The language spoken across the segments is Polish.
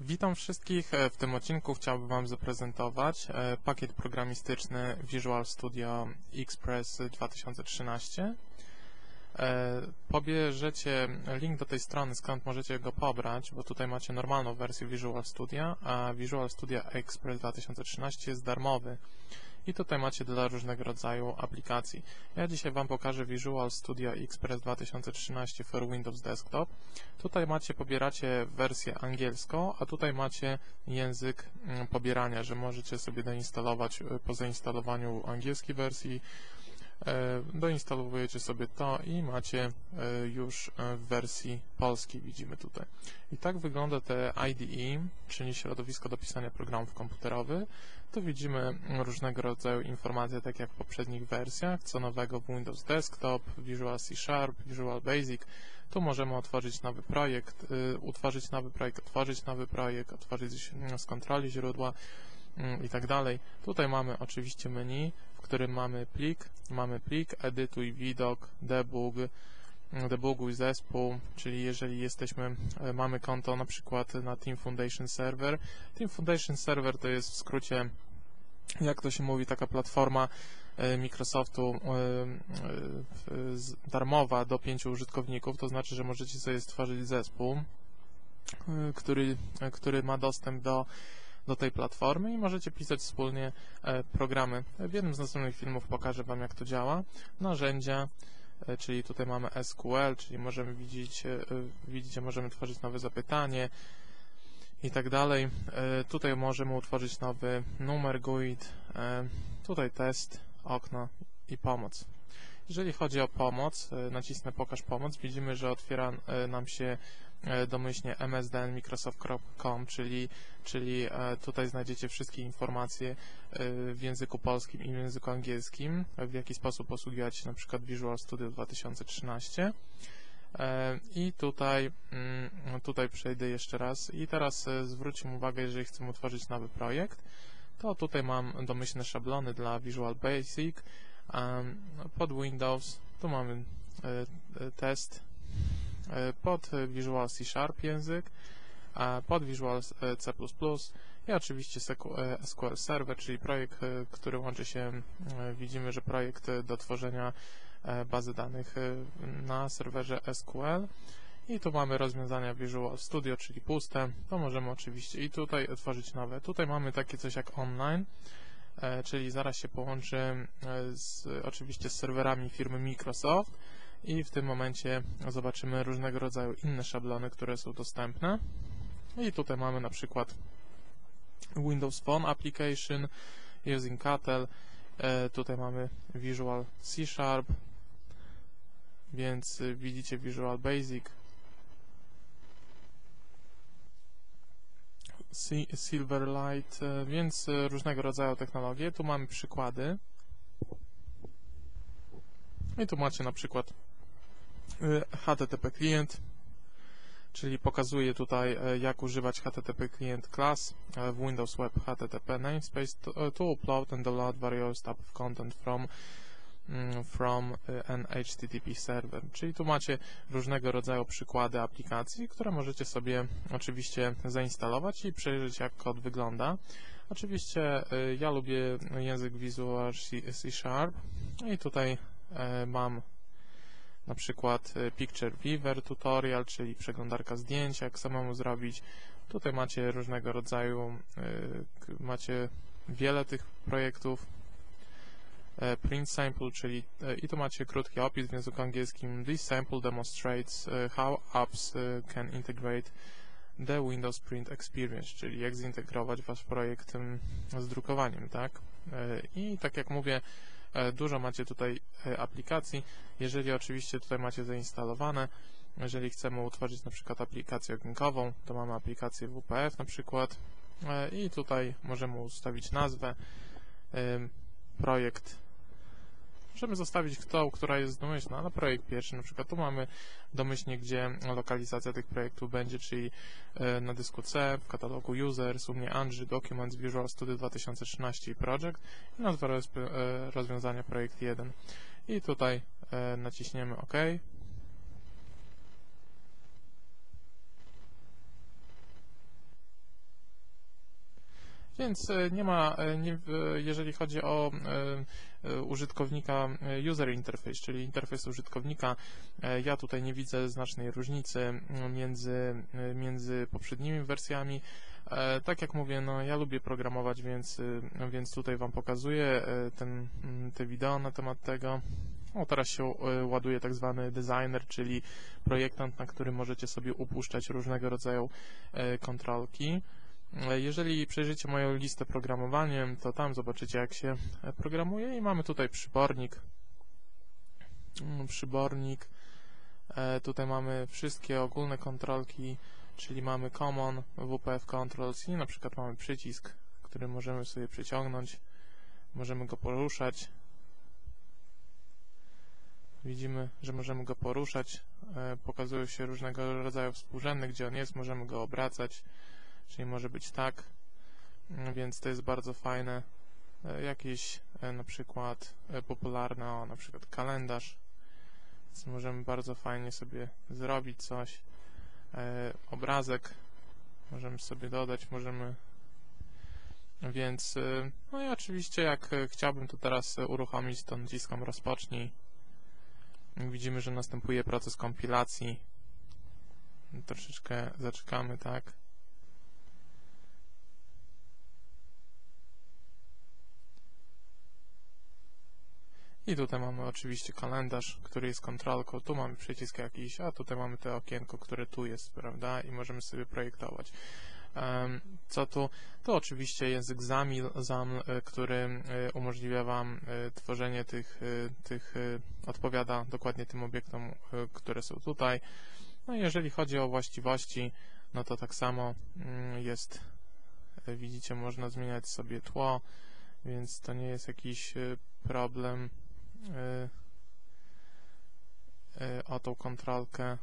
Witam wszystkich. E, W tym odcinku chciałbym Wam zaprezentować e, pakiet programistyczny Visual Studio Express 2013. E, Pobierzecie link do tej strony, skąd możecie go pobrać, bo tutaj macie normalną wersję Visual Studio, a Visual Studio Express 2013 jest darmowy. I tutaj macie dla różnego rodzaju aplikacji. Ja dzisiaj Wam pokażę Visual Studio Express 2013 for Windows Desktop. Tutaj macie, pobieracie wersję angielską, a tutaj macie język mm, pobierania, że możecie sobie doinstalować e, po zainstalowaniu angielskiej wersji, doinstalowujecie sobie to i macie e, już w wersji polskiej, widzimy tutaj. I tak wygląda te IDE, czyli środowisko do pisania programów komputerowych. Tu widzimy różnego rodzaju informacje, tak jak w poprzednich wersjach, co nowego w Windows Desktop, Visual C Sharp, Visual Basic. Tu możemy otworzyć nowy projekt, y, utworzyć nowy projekt, otworzyć nowy projekt, otworzyć z kontroli źródła y, i tak dalej. Tutaj mamy oczywiście menu, którym mamy plik, mamy plik, edytuj widok, debug, debuguj zespół, czyli jeżeli jesteśmy, e, mamy konto na przykład na Team Foundation Server. Team Foundation Server to jest w skrócie, jak to się mówi, taka platforma e, Microsoftu e, darmowa do pięciu użytkowników, to znaczy, że możecie sobie stworzyć zespół, który, który ma dostęp do do tej platformy i możecie pisać wspólnie programy. W jednym z następnych filmów pokażę Wam, jak to działa. Narzędzia, E, czyli tutaj mamy SQL, czyli możemy widzieć, e, widzicie, możemy tworzyć nowe zapytanie i tak dalej. E, tutaj możemy utworzyć nowy numer GUID, tutaj test, okno i pomoc. Jeżeli chodzi o pomoc, nacisnę pokaż pomoc, widzimy, że otwiera nam się E, domyślnie msdn.microsoft.com, czyli, czyli e, tutaj znajdziecie wszystkie informacje e, w języku polskim i w języku angielskim, w jaki sposób posługiwać się na przykład Visual Studio 2013. I tutaj, mm, tutaj przejdę jeszcze raz. I teraz zwróćmy uwagę, jeżeli chcemy utworzyć nowy projekt, to tutaj mam domyślne szablony dla Visual Basic, pod Windows, tu mamy test E, pod Visual C Sharp język, pod Visual e, C++ i oczywiście SQL e, Server, czyli projekt, który łączy się, widzimy, że projekt do tworzenia bazy danych na serwerze SQL. I tu mamy rozwiązania Visual Studio, czyli puste. To możemy oczywiście i tutaj tworzyć nowe. Tutaj mamy takie coś jak online, czyli zaraz się połączy z, oczywiście z serwerami firmy Microsoft i w tym momencie zobaczymy różnego rodzaju inne szablony, które są dostępne. I tutaj mamy na przykład Windows Phone Application using Catel. E, tutaj mamy Visual C Sharp, więc widzicie Visual Basic, Silverlight, e, więc różnego rodzaju technologie. Tu mamy przykłady. I tu macie na przykład HTTP Client, czyli pokazuje tutaj e, jak używać HTTP Client Class e, w Windows Web HTTP namespace to, e, to upload and download various type of content from mm, from an HTTP server. Czyli tu macie różnego rodzaju przykłady aplikacji, które możecie sobie oczywiście zainstalować i przejrzeć jak kod wygląda. Oczywiście ja lubię język Visual C Sharp i tutaj mam na przykład e, Picture Viewer Tutorial, czyli przeglądarka zdjęć, jak samemu zrobić. Tutaj macie różnego rodzaju, e, macie wiele tych projektów. E, print sample, czyli i tu macie krótki opis w języku angielskim. This sample demonstrates how apps can integrate the Windows Print Experience, czyli jak zintegrować wasz projekt z drukowaniem, tak? I tak jak mówię, E, dużo macie tutaj e, aplikacji, jeżeli oczywiście tutaj macie zainstalowane, jeżeli chcemy utworzyć na przykład aplikację ogninkową, to mamy aplikację WPF na przykład e, i tutaj możemy ustawić nazwę, projekt Możemy zostawić tą, która jest domyślna, ale projekt pierwszy, na przykład tu mamy domyślnie, gdzie lokalizacja tych projektów będzie, czyli e, na dysku C, w katalogu Users, u mnie Andrzej, Documents, Visual Studio 2013 i Project i nazwa e, rozwiązania projekt 1. I tutaj e, naciśniemy OK. Więc nie ma, nie, jeżeli chodzi o użytkownika e, user interface, czyli interfejs użytkownika, e, ja tutaj nie widzę znacznej różnicy między, e, między poprzednimi wersjami. E, Tak jak mówię, no ja lubię programować, więc, e, więc tutaj Wam pokazuję e, ten, mm, te wideo na temat tego. O, teraz się e, ładuje tak zwany designer, czyli projektant, na którym możecie sobie upuszczać różnego rodzaju e, kontrolki. E, Jeżeli przejrzycie moją listę programowaniem, to tam zobaczycie jak się e, programuje i mamy tutaj przybornik. Mm, Przybornik. E, Tutaj mamy wszystkie ogólne kontrolki, czyli mamy common, WPF controls i na przykład mamy przycisk, który możemy sobie przyciągnąć. Możemy go poruszać. Widzimy, że możemy go poruszać. Pokazują się różnego rodzaju współrzędne, gdzie on jest. Możemy go obracać, czyli może być tak. Mm, Więc to jest bardzo fajne. E, Jakieś e, na przykład e, popularne, o, na przykład kalendarz. Więc możemy bardzo fajnie sobie zrobić coś. Obrazek możemy sobie dodać, możemy więc, no i oczywiście jak chciałbym to teraz uruchomić, to naciskam rozpocznij. Widzimy, że następuje proces kompilacji. Troszeczkę zaczekamy, tak? I tutaj mamy oczywiście kalendarz, który jest kontrolką. Tu mamy przycisk jakiś, a tutaj mamy to okienko, które tu jest, prawda? I możemy sobie projektować. Co tu? To oczywiście język ZAML, ZAML e, który e, umożliwia Wam e, tworzenie tych, tych odpowiada dokładnie tym obiektom, które są tutaj. No i jeżeli chodzi o właściwości, no to tak samo mm, jest, widzicie, można zmieniać sobie tło, więc to nie jest jakiś problem o tą kontrolkę.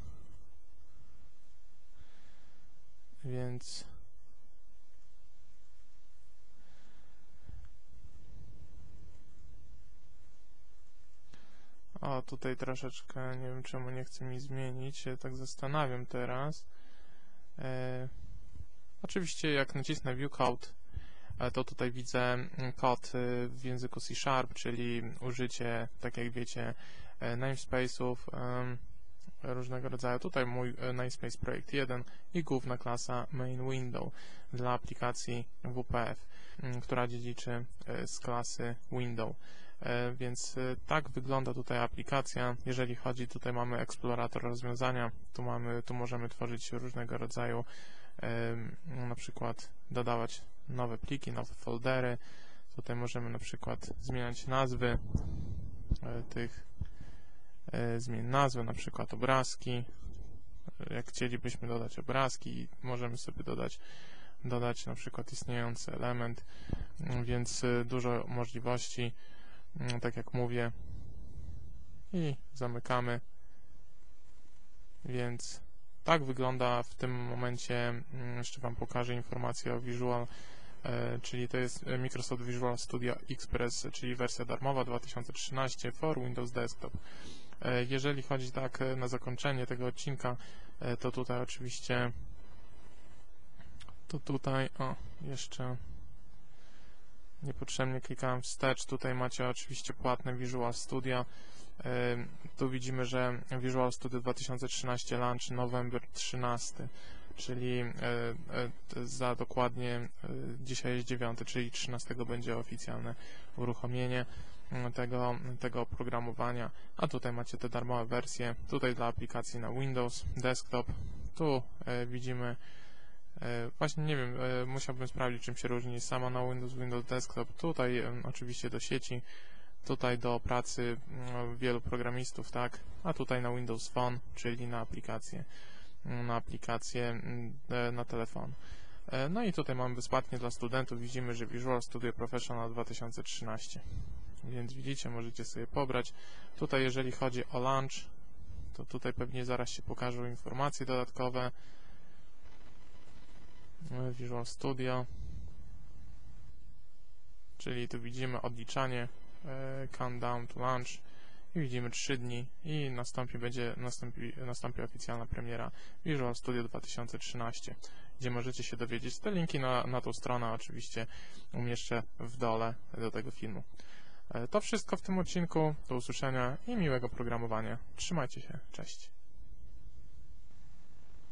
Więc O, tutaj troszeczkę, nie wiem czemu nie chce mi zmienić, tak zastanawiam teraz. E, oczywiście jak nacisnę View Code, e, to tutaj widzę mm, kod e, w języku C Sharp, czyli użycie, tak jak wiecie, e, namespace'ów różnego rodzaju. Tutaj mój e, namespace projekt 1 i główna klasa main window dla aplikacji WPF, m, która dziedziczy e, z klasy window. E, Więc e, tak wygląda tutaj aplikacja. Jeżeli chodzi, tutaj mamy eksplorator rozwiązania, tu mamy, tu możemy tworzyć różnego rodzaju, na przykład dodawać nowe pliki, nowe foldery. Tutaj możemy na przykład zmieniać nazwy e, tych, e, zmień nazwy, na przykład obrazki. Jak chcielibyśmy dodać obrazki, możemy sobie dodać dodać na przykład istniejący element, Mm, więc e, dużo możliwości Mm, tak jak mówię i zamykamy więc tak wygląda w tym momencie mm, jeszcze Wam pokażę informację o Visual e, czyli to jest Microsoft Visual Studio Express czyli wersja darmowa 2013 for Windows Desktop E, jeżeli chodzi tak e, na zakończenie tego odcinka e, to tutaj oczywiście to tutaj o jeszcze niepotrzebnie klikałem wstecz. Tutaj macie oczywiście płatne Visual Studio. Tu widzimy, że Visual Studio 2013 launch November 13, czyli e, e, za dokładnie e, dzisiaj jest 9, czyli 13 będzie oficjalne uruchomienie mm, tego, tego oprogramowania. A tutaj macie te darmowe wersje. Tutaj dla aplikacji na Windows, Desktop. Tu widzimy Właśnie nie wiem, musiałbym sprawdzić czym się różni sama na Windows, Windows Desktop, tutaj oczywiście do sieci, tutaj do pracy mm, wielu programistów, tak, a tutaj na Windows Phone, czyli na aplikację, na aplikację mm, e, na telefon. E, No i tutaj mamy bezpłatnie dla studentów, widzimy, że Visual Studio Professional 2013, więc widzicie, możecie sobie pobrać. Tutaj jeżeli chodzi o launch, to tutaj pewnie zaraz się pokażą informacje dodatkowe. Visual Studio czyli tu widzimy odliczanie e, countdown to launch i widzimy 3 dni i nastąpi będzie nastąpi, nastąpi oficjalna premiera Visual Studio 2013 gdzie możecie się dowiedzieć. Te linki na, na tą stronę oczywiście umieszczę w dole do tego filmu. E, To wszystko w tym odcinku. Do usłyszenia i miłego programowania. Trzymajcie się. Cześć.